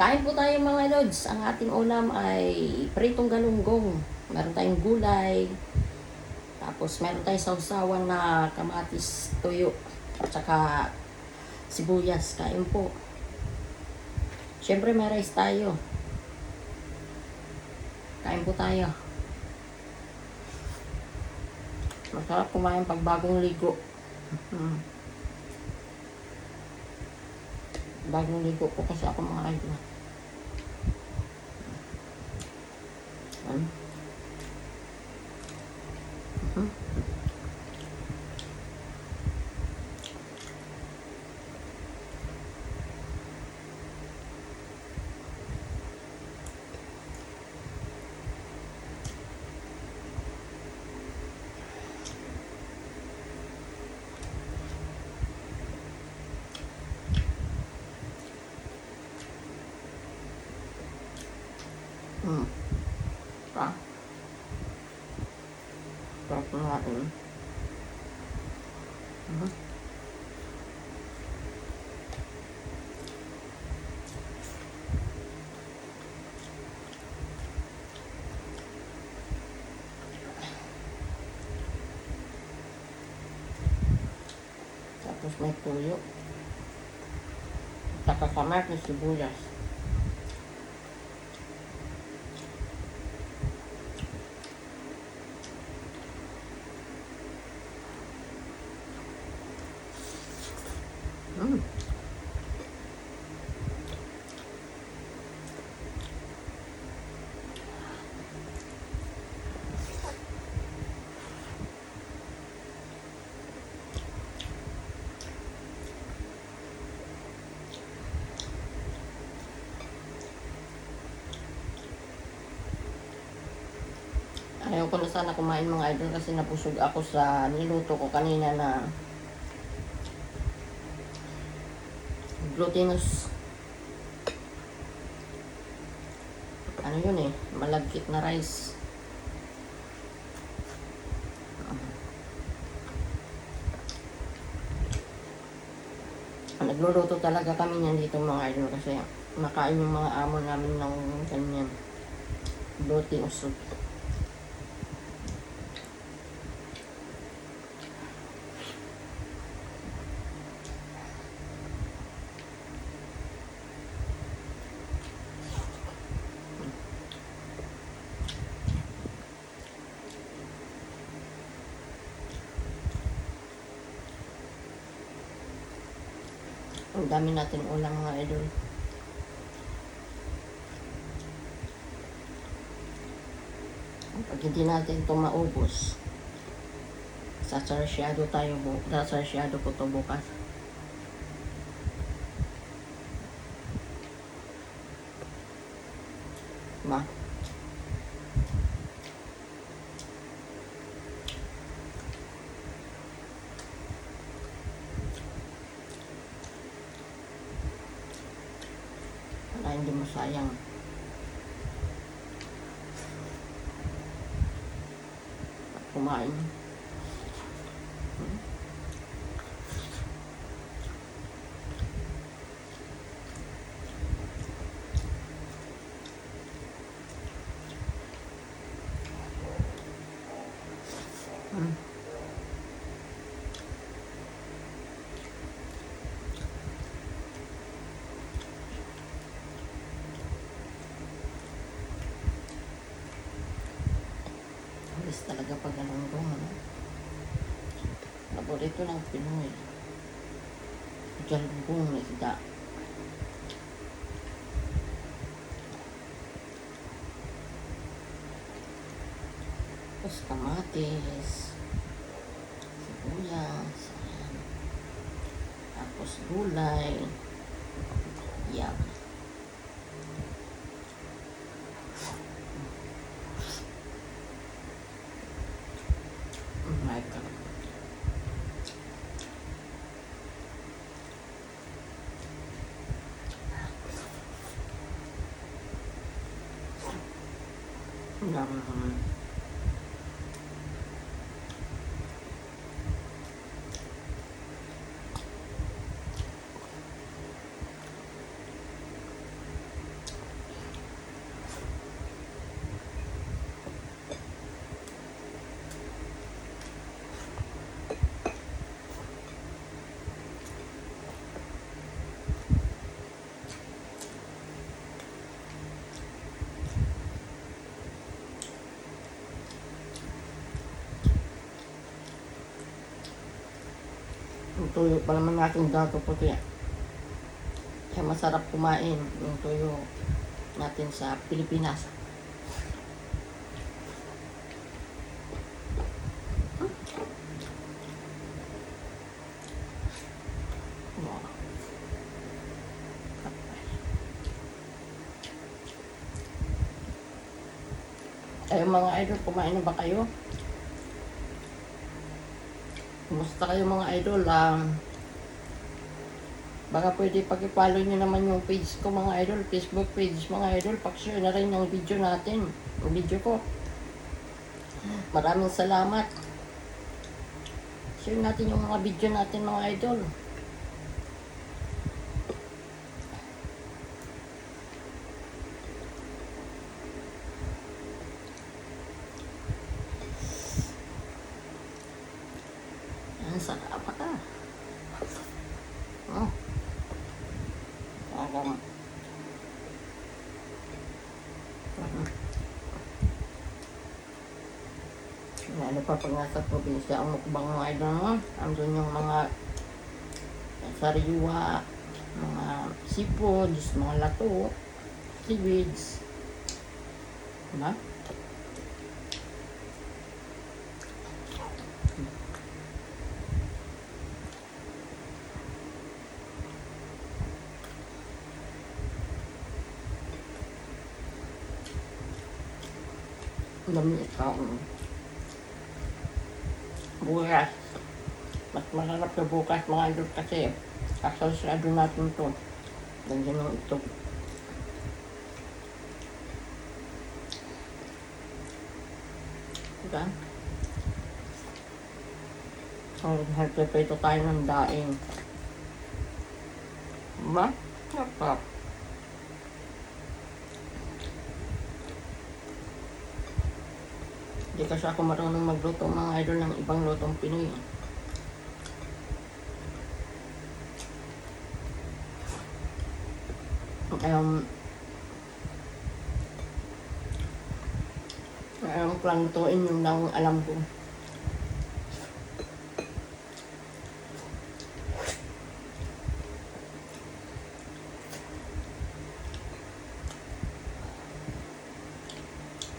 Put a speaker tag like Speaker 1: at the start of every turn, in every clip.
Speaker 1: Kain po tayo mga lods. Ang ating ulam ay pritong galunggong. Meron tayong gulay. Tapos meron tayong sausawan na kamatis tuyo. At saka sibuyas. Kain po. Siyempre may rice tayo. Kain po tayo. Masarap kumain pag bagong ligo. Hmm. Bagong ligo po kasi ako mga idol. Ano? Mhm. Hmm. Pa. Sarap na natin. Mhm. Tapos may tuyo. Saka kamay ng sibuyas. Ayaw ko na sana kumain mga idol kasi napusog ako sa niluto ko kanina na glutinous. Ano yun eh malagkit na rice. Nagluluto talaga kami niyan dito mga idol kasi makain yung mga amo namin ng ganyan. Glutinous soup Ang dami natin ulang mga idol. Pag hindi natin ito maubos, sasarsyado tayo sasarsyado ko to bukas. Ma. Hindi masayang. At kumain. Hmm. Hmm. Alis talaga pag galunggong, ano? Paborito ng Pinoy. Galunggong na isda. Tapos kamatis. Sibuyas. Ayan. Tapos gulay. Yan. Cảm ơn. Yum. tuyo pa naman natin gato puti. Kaya masarap kumain yung tuyo natin sa Pilipinas. Ay, mga idol, kumain na ba kayo? Kumusta kayo mga idol? Um, baka pwede pag-follow nyo naman yung page ko mga idol, Facebook page mga idol. Pag-share na rin yung video natin, yung video ko. Maraming salamat. Share natin yung mga video natin mga idol. Ang sarap pa ka. Oh. Parang... Parang... Lalo pa pag nasa probinsya ang mukbang mga idol mo. Andun yung mga sariwa, mga seafoods, mga lato, seaweeds. Diba? Ikaw. Bukas. Mas masarap sa bukas mga idol kasi kasalsado natin to. Ganyan yung ito. Diba? So, nagpiprito tayo ng daing. Diba? Sarap. Hindi kasi ako marunong magluto mga idol ng ibang lutong Pinoy. Um, lang lutuin yung lang alam ko.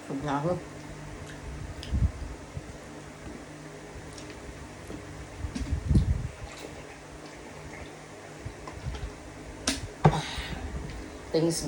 Speaker 1: Sub na ako. tem esse